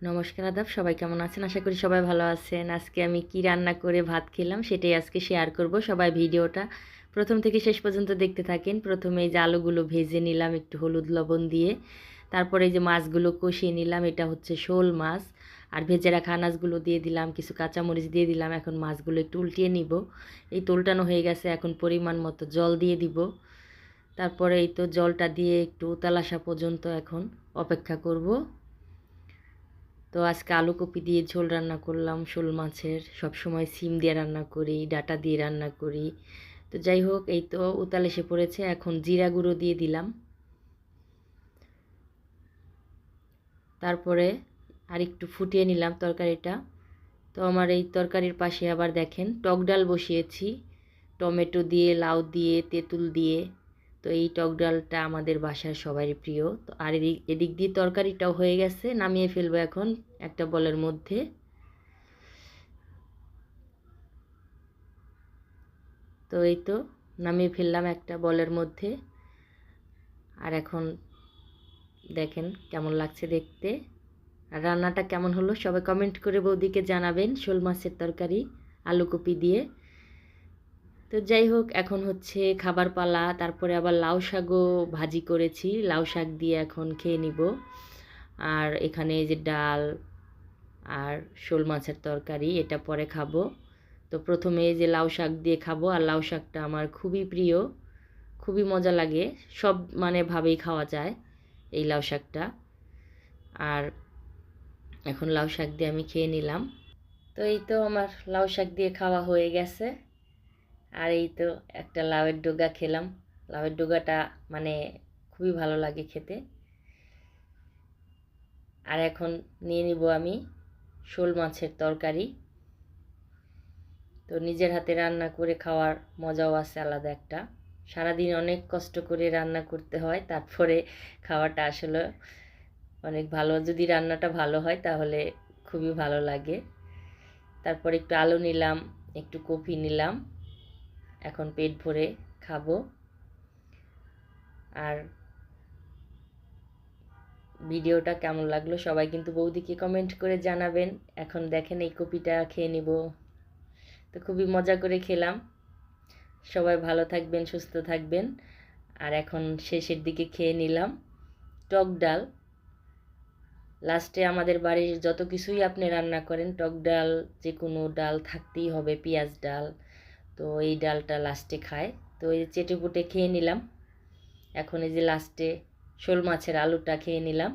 নমস্কার আদাব, সবাই কেমন আছেন? আশা করি সবাই ভালো আছেন। আজকে আমি কি রান্না করে ভাত খেলাম সেটাই আজকে শেয়ার করব। সবাই ভিডিওটা প্রথম থেকে শেষ পর্যন্ত দেখতে থাকেন। প্রথমে এই যে আলুগুলো ভেজে নিলাম একটু হলুদ লবণ দিয়ে। তারপরে এই যে মাছগুলো কষিয়ে নিলাম, এটা হচ্ছে শোল মাছ। আর ভেজে রাখা আনাজগুলো দিয়ে দিলাম, কিছু কাঁচামরিচ দিয়ে দিলাম। এখন মাছগুলো একটু উল্টিয়ে নিব। এই তোলটানো হয়ে গেছে, এখন পরিমাণ মতো জল দিয়ে দিব। তারপরে এই তো জলটা দিয়ে একটু উতাল আসা পর্যন্ত এখন অপেক্ষা করব। তো আজকে আলু কপি দিয়ে ঝোল রান্না করলাম, শোল মাছের। সব সময় সিম দিয়ে রান্না করি, ডাটা দিয়ে রান্না করি। তো যাই হোক, এই তো উতাল এসে পড়েছে। এখন জিরা গুঁড়ো দিয়ে দিলাম। তারপরে আর একটু ফুটিয়ে নিলাম তরকারিটা। তো আমার এই তরকারির পাশে আবার দেখেন, টক ডাল বসিয়েছি। টমেটো দিয়ে, লাউ দিয়ে, তেঁতুল দিয়ে। তো এই টক ডালটা আমাদের বাসার সবারই প্রিয়। তো আর এদিক এদিক দিয়ে তরকারিটাও হয়ে গেছে, নামিয়ে ফেলব এখন একটা বলের মধ্যে। তো এই তো, নামিয়ে ফেললাম একটা বলের মধ্যে। আর এখন দেখেন কেমন লাগছে দেখতে। আর রান্নাটা কেমন হলো সবাই কমেন্ট করে বৌদিকে জানাবেন, শোল মাছের তরকারি আলু কপি দিয়ে। তো যাই হোক, এখন হচ্ছে খাবার পালা, তারপরে আবার লাউ শাকও ভাজি করেছি। লাউ শাক দিয়ে এখন খেয়ে নিব। আর এখানে যে ডাল আর শোল মাছের তরকারি, এটা পরে খাব। তো প্রথমে যে লাউ শাক দিয়ে খাব। আর লাউ শাকটা আমার খুবই প্রিয়, খুবই মজা লাগে। সব মানে ভাবেই খাওয়া যায় এই লাউ শাকটা। আর এখন লাউ শাক দিয়ে আমি খেয়ে নিলাম। তো এই তো আমার লাউ শাক দিয়ে খাওয়া হয়ে গেছে। আর এই তো একটা লাউয়ের ডোগা খেলাম। লাউয়ের ডোগাটা মানে খুবই ভালো লাগে খেতে। আর এখন নিয়ে নিব আমি শোল মাছের তরকারি। তো নিজের হাতে রান্না করে খাওয়ার মজাও আছে আলাদা একটা। সারাদিন অনেক কষ্ট করে রান্না করতে হয়, তারপরে খাওয়াটা আসলে অনেক ভালো। যদি রান্নাটা ভালো হয় তাহলে খুবই ভালো লাগে। তারপর একটু আলু নিলাম, একটু কপি নিলাম। এখন পেট ভরে খাব। আর ভিডিওটা কেমন লাগল সবাই কিন্তু বৌদিকে কমেন্ট করে জানাবেন। এখন দেখেন এই কপিটা খেয়ে নিব। তো খুবই মজা করে খেলাম। সবাই ভালো থাকবেন, সুস্থ থাকবেন। আর এখন শেষের দিকে খেয়ে নিলাম টক ডাল। লাস্টে আমাদের বাড়ির যত কিছুই আপনি রান্না করেন, টক ডাল যে কোনো ডাল থাকতেই হবে, পেঁয়াজ ডাল তো এই ডালটা লাস্টে খায়। তো এই চেটেপুটে খেয়ে নিলাম। এখন এই যে লাস্টে শোল মাছের আলুটা খেয়ে নিলাম।